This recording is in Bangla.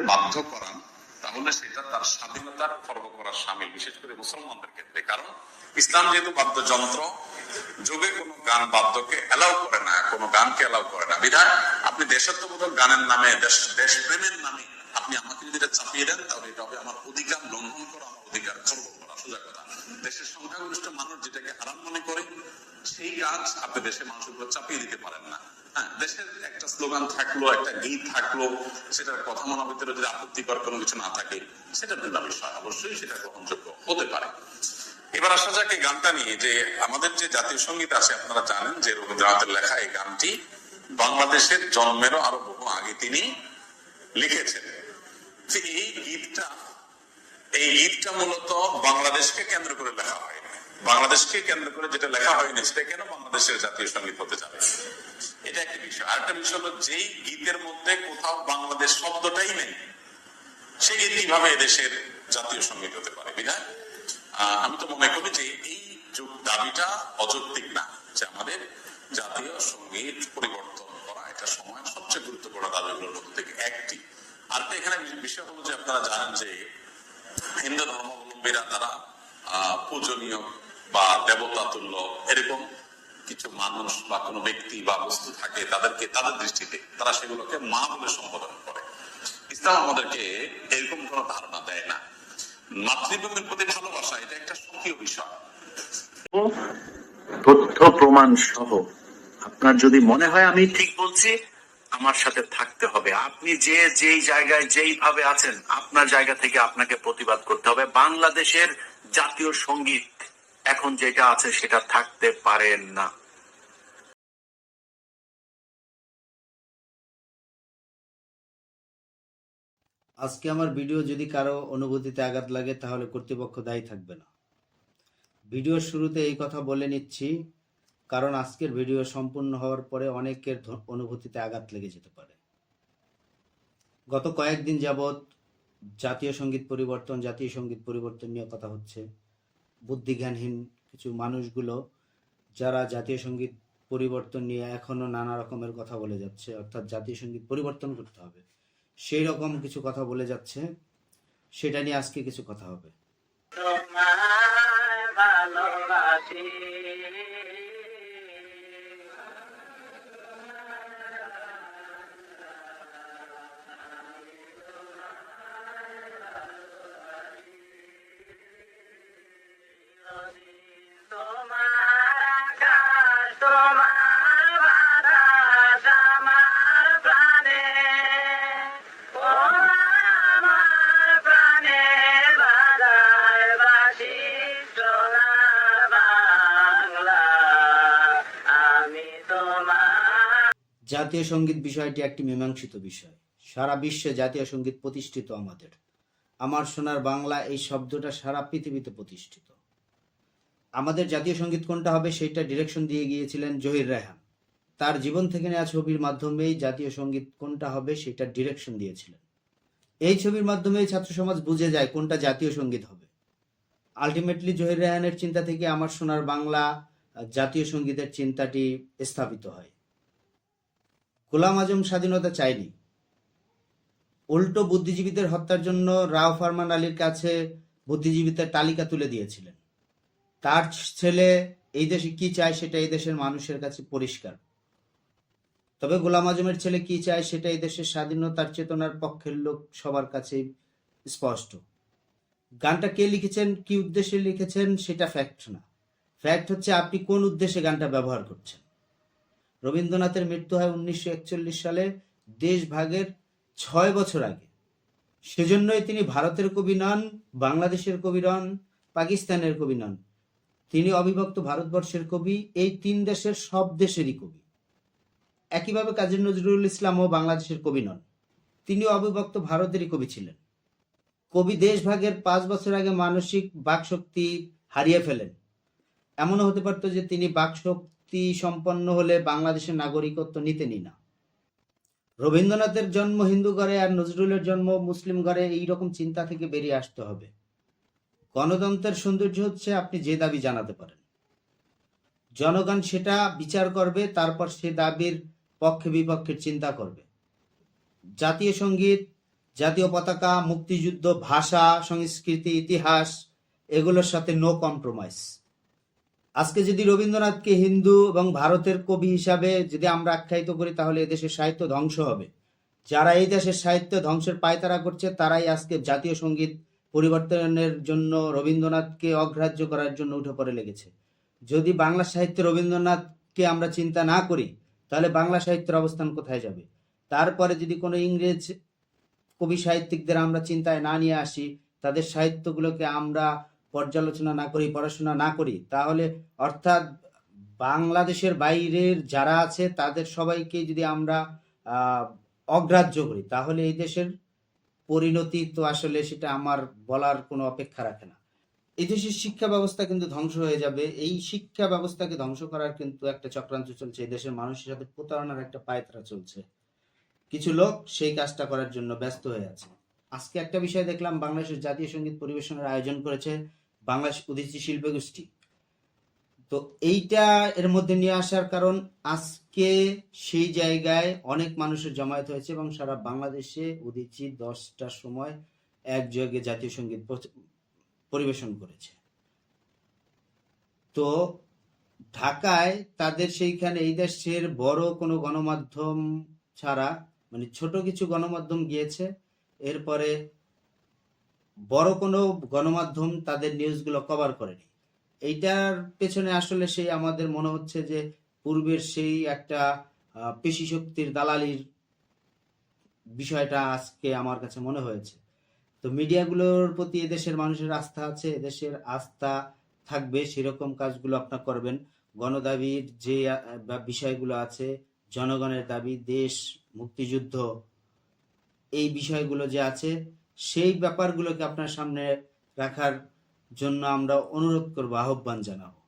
করতে বাধ্য করান তাহলে সেটা তার স্বাধীনতার খর্ব করার সামিল, বিশেষ করে মুসলমানদের ক্ষেত্রে। কারণ ইসলাম যেহেতু বাদ্যযন্ত্র, যুগে কোনো গান বাদ্যকে এলাও করে না, কোনো গানকে এলাও করে না। বিধায় আপনি দেশাত্মবোধক গানের নামে, দেশ, দেশপ্রেমের নামে আপনি আমাকে যদি এটা চাপিয়ে দেন, তাহলে এটা হবে আমার অধিকার, লঙ্ঘন করা আমার অধিকার খর্ব করা, সোজা কথা। দেশের সংখ্যাগরিষ্ঠ মানুষ যেটাকে হারাম মনে করে, সেই কাজ আপনি দেশের মানুষের উপর চাপিয়ে দিতে পারেন না। হ্যাঁ দেশের একটা স্লোগান থাকল, একটা গীত থাকল, সেটার কথা মনে ভিতরে যদি আপত্তিকর কোনো কিছু না থাকে, সেটা ভিন্ন বিষয়, অবশ্যই সেটা গ্রহণযোগ্য হতে পারে। এবার আসা যাক এই গানটা নিয়ে, যে আমাদের যে জাতীয় সংগীত আছে, আপনারা জানেন যে রবীন্দ্রনাথের লেখা এই গানটি বাংলাদেশের জন্মেরও আরও বহু আগে তিনি লিখেছেন। এই গীতটা এই গীতটা মূলত বাংলাদেশকে কেন্দ্র করে লেখা হয়নি। বাংলাদেশকে কেন্দ্র করে যেটা লেখা হয়নি, সেটা কেন বাংলাদেশের জাতীয় সংগীত হতে যাবে? এটা একটা বিষয়। আরেকটা বিষয় হলো, যেই গীতের মধ্যে কোথাও বাংলাদেশ শব্দটাই নেই, সেই গীত কীভাবে এদেশের জাতীয় সংগীত হতে পারে? বিধায় আমি তো মনে করি যে এই দাবিটা অযৌক্তিক না, যে আমাদের জাতীয় সংগীত পরিবর্তন করা। এটা সময়ের সবচেয়ে গুরুত্বপূর্ণ দাবিগুলোর মধ্যে থেকে একটি। আর এখানে বিষয় হলো যে আপনারা জানেন যে হিন্দু ধর্মাবলম্বীরা তারা পূজনীয় বা দেবতা তুল্য এরকম কিছু মানুষ বা কোনো ব্যক্তি বা বস্তু থাকে তাদেরকে, তাদের দৃষ্টিতে তারা সেগুলোকে মা বলে সম্বোধন করে। ইসলাম আমাদেরকে এরকম কোনো ধারণা দেয় না। মাতৃভূমির প্রতি ভালোবাসা, এটা একটা সক্রিয় বিষয়। তথ্য প্রমাণ সহ আপনার যদি মনে হয় আমি ঠিক বলছি আমার সাথে থাকতে হবে। আপনি যে যেই জায়গায় যেইভাবে আছেন, আপনার জায়গা থেকে আপনাকে প্রতিবাদ করতে হবে। বাংলাদেশের জাতীয় সংগীত এখন যেটা আছে সেটা থাকতে পারেন না। আজকে আমার ভিডিও যদি কারও অনুভূতিতে আঘাত লাগে, তাহলে কর্তৃপক্ষ দায়ী থাকবে না। ভিডিওর শুরুতে এই কথা বলে নিচ্ছি কারণ আজকের ভিডিও সম্পূর্ণ হওয়ার পরে অনেকের অনুভূতিতে আঘাত লেগে যেতে পারে। গত কয়েকদিন যাবৎ জাতীয় সংগীত পরিবর্তন, জাতীয় সংগীত পরিবর্তন নিয়ে কথা হচ্ছে। বুদ্ধিজ্ঞানহীন কিছু মানুষগুলো, যারা জাতীয় সংগীত পরিবর্তন নিয়ে এখনও নানা রকমের কথা বলে যাচ্ছে, অর্থাৎ জাতীয় সংগীত পরিবর্তন করতে হবে। সেই রকম কিছু কথা বলে যাচ্ছে, সেটা নিয়ে আজকে কিছু কথা হবে। তোমায় ভালোবাসি। জাতীয় সংগীত বিষয়টি একটি মীমাংসিত বিষয়। সারা বিশ্বে জাতীয় সংগীত প্রতিষ্ঠিত আমাদের। আমার সোনার বাংলা এই শব্দটা সারা পৃথিবীতে প্রতিষ্ঠিত। আমাদের জাতীয় সংগীত কোনটা হবে সেটা ডিরেকশন দিয়ে গিয়েছিলেন জহির রেহান। তার জীবন থেকে নেওয়া ছবির মাধ্যমেই জাতীয় সংগীত কোনটা হবে সেটা ডিরেকশন দিয়েছিলেন। এই ছবির মাধ্যমেই ছাত্র সমাজ বুঝে যায় কোনটা জাতীয় সংগীত হবে। আলটিমেটলি জহির রেহানের চিন্তা থেকে আমার সোনার বাংলা জাতীয় সঙ্গীতের চিন্তাটি স্থাপিত হয়। গোলাম আজম স্বাধীনতা চায়নি। উল্টো বুদ্ধিজীবীদের হত্যার জন্য রাও ফারমান আলীর কাছে বুদ্ধিজীবীদের তালিকা তুলে দিয়েছিলেন। তার ছেলে এই দেশে কি চায় সেটা এই দেশের মানুষের কাছে পরিষ্কার। তবে গোলাম আজমের ছেলে কি চায় সেটা এই দেশের স্বাধীনতার চেতনার পক্ষের লোক সবার কাছে স্পষ্ট। গানটা কে লিখেছেন, কি উদ্দেশ্যে লিখেছেন সেটা ফ্যাক্ট না। ফ্যাক্ট হচ্ছে আপনি কোন উদ্দেশ্যে গানটা ব্যবহার করছেন? রবীন্দ্রনাথের মৃত্যু হয় উনিশশো একচল্লিশ সালে দেশ ভাগের ছয় বছর আগে। সেজন্যই তিনি ভারতের কবি নন, বাংলাদেশের কবি নন, পাকিস্তানের কবি নন। তিনি অবিভক্ত ভারতবর্ষের কবি, এই তিন দেশের সব দেশেরই কবি। একইভাবে কাজী নজরুল ইসলামও বাংলাদেশের কবি নন। তিনি অবিভক্ত ভারতেরই কবি ছিলেন। কবি দেশভাগের পাঁচ বছর আগে মানসিক বাকশক্তি হারিয়ে ফেলেন। এমনও হতে পারত যে তিনি বাকশক্তি সম্পন্ন হলে বাংলাদেশের নাগরিকত্ব নিতেনই না রবীন্দ্রনাথের জন্ম হিন্দু ঘরে আর নজরুলের জন্ম মুসলিম ঘরে এইরকম চিন্তা থেকে বেরিয়ে আসতে হবে। গণতন্ত্রের সৌন্দর্য হচ্ছে আপনি যে দাবি জানাতে পারেন। জনগণ সেটা বিচার করবে, তারপর সে দাবির পক্ষে বিপক্ষের চিন্তা করবে। জাতীয় সংগীত, জাতীয় পতাকা, মুক্তিযুদ্ধ, ভাষা, সংস্কৃতি, ইতিহাস, এগুলোর সাথে নো কম্প্রোমাইজ আজকে যদি রবীন্দ্রনাথকে হিন্দু এবং ভারতের কবি হিসাবে যদি আমরা আখ্যায়িত করি, তাহলে এদেশের সাহিত্য ধ্বংস হবে। যারা এই দেশের সাহিত্য ধ্বংসের পায়তারা করছে, তারাই আজকে জাতীয় সংগীত পরিবর্তনের জন্য রবীন্দ্রনাথকে অগ্রাহ্য করার জন্য উঠে পড়ে লেগেছে। যদি বাংলা সাহিত্যে রবীন্দ্রনাথকে আমরা চিন্তা না করি, তাহলে বাংলা সাহিত্যের অবস্থান কোথায় যাবে? তারপরে যদি কোনো ইংরেজ কবি সাহিত্যিকদের আমরা চিন্তায় না নিয়ে আসি, তাদের সাহিত্যগুলোকে আমরা পর্যালোচনা না করি, পড়াশোনা না করি, তাহলে অর্থাৎ বাংলাদেশের বাইরের যারা আছে, তাদের সবাইকে যদি আমরা অগ্রাহ্য করি, তাহলে এই দেশের পরিণতি তো আসলে সেটা আমার বলার কোনো অপেক্ষা রাখে না। এই দেশের শিক্ষা ব্যবস্থা কিন্তু ধ্বংস হয়ে যাবে। এই শিক্ষা ব্যবস্থাকে ধ্বংস করার কিন্তু একটা চক্রান্ত চলছে, এই দেশের মানুষের সাথে প্রতারণার একটা পায়তারা চলছে। কিছু লোক সেই কাজটা করার জন্য ব্যস্ত হয়ে আছে। আজকে একটা বিষয় দেখলাম, বাংলাদেশের জাতীয় সংগীত পরিবেশনের আয়োজন করেছে বাংলাদেশ উদীচী শিল্প গোষ্ঠী। তো এইটা এর মধ্যে নিয়ে আসার কারণ আজকে সেই জায়গায় অনেক মানুষের জমায়েত হয়েছে এবং সারা বাংলাদেশে উদীচী দশটার সময় একযোগে জাতীয় সংগীত পরিবেশন করেছে। তো ঢাকায় তাদের সেইখানে এই দেশের বড় কোনো গণমাধ্যম ছাড়া মানে ছোট কিছু গণমাধ্যম গিয়েছে। এরপরে বড় কোনো গণমাধ্যম তাদের নিউজগুলো কভার করেনি। এইটার পেছনে আসলে সেই আমাদের মনে হচ্ছে যে পূর্বের সেই একটা পেশি শক্তির দালালির বিষয়টা আজকে আমার কাছে মনে হয়েছে। তো মিডিয়াগুলোর প্রতি এদেশের মানুষের আস্থা আছে, এদেশের আস্থা থাকবে, সেরকম কাজগুলো আপনার করবেন। গণদাবির যে বিষয়গুলো আছে, জনগণের দাবি, দেশ, মুক্তিযুদ্ধ, এই বিষয়গুলো যে আছে সেই ব্যাপারগুলোকে আপনার সামনে রাখার জন্য আমরা অনুরোধ করব আহ্বান জানাব।